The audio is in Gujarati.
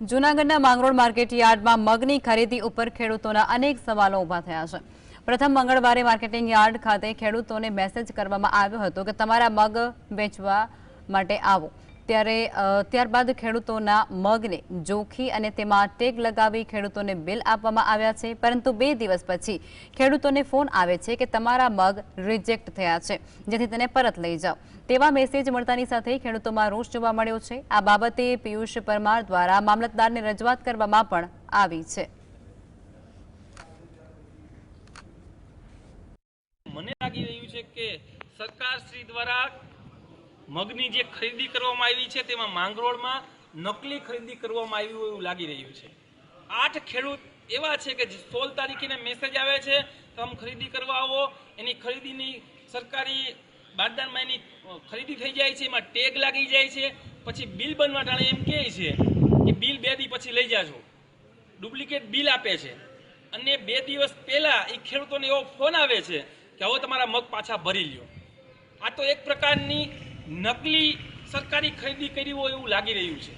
જૂનાગઢના માંગરોળ માર્કેટ યાર્ડમાં મગની ખરીદી ઉપર ખેડૂતોના અનેક સવાલો ઊભા થયા છે. પ્રથમ મંગળવારે માર્કેટિંગ યાર્ડ ખાતે ખેડૂતોને મેસેજ કરવામાં આવ્યો હતો કે તમારા મગ વેચવા માટે આવો. ત્યારે ત્યારબાદ ખેડૂતોના મગને જોખી અને તેમાં ટેગ લગાવી ખેડૂતોને બિલ આપવામાં આવ્યા છે. પરંતુ બે દિવસ પછી ખેડૂતોને ફોન આવે છે કે તમારા મગ રિજેક્ટ થયા છે. જેથી તેને પરત લઈ જાઓ. તેવા મેસેજ મળતાની સાથે ખેડૂતોમાં રોષ જોવા મળ્યો છે. આ બાબતે પિયુષ પરમાર દ્વારા મામલતદારને રજૂઆત કરવામાં પણ આવી છે. મને લાગી રહ્યું છે કે સરકાર શ્રી દ્વારા મગની જે ખરીદી કરવામાં આવી છે, તેમાં માંગરોળમાં નકલી ખરીદી કરવામાં આવી હોય એવું લાગી રહ્યું છે. આઠ ખેડૂત એવા છે કે સોળ તારીખે મેસેજ આવે છે, તમે ખરીદી કરવા આવો. એની ખરીદીની સરકારી બારદાનમાં એની ખરીદી થઈ જાય છે, એમાં ટેગ લાગી જાય છે. પછી બિલ બનવા ટાણે એમ કહે છે કે બિલ બે દી પછી લઈ જાજો. ડુપ્લિકેટ બિલ આપે છે. અને બે દિવસ પહેલાં એ ખેડૂતોને એવો ફોન આવે છે કે હવે તમારા મગ પાછા ભરી લ્યો. આ તો એક પ્રકારની નકલી સરકારી ખરીદી કરી હોય એવું લાગી રહ્યું છે.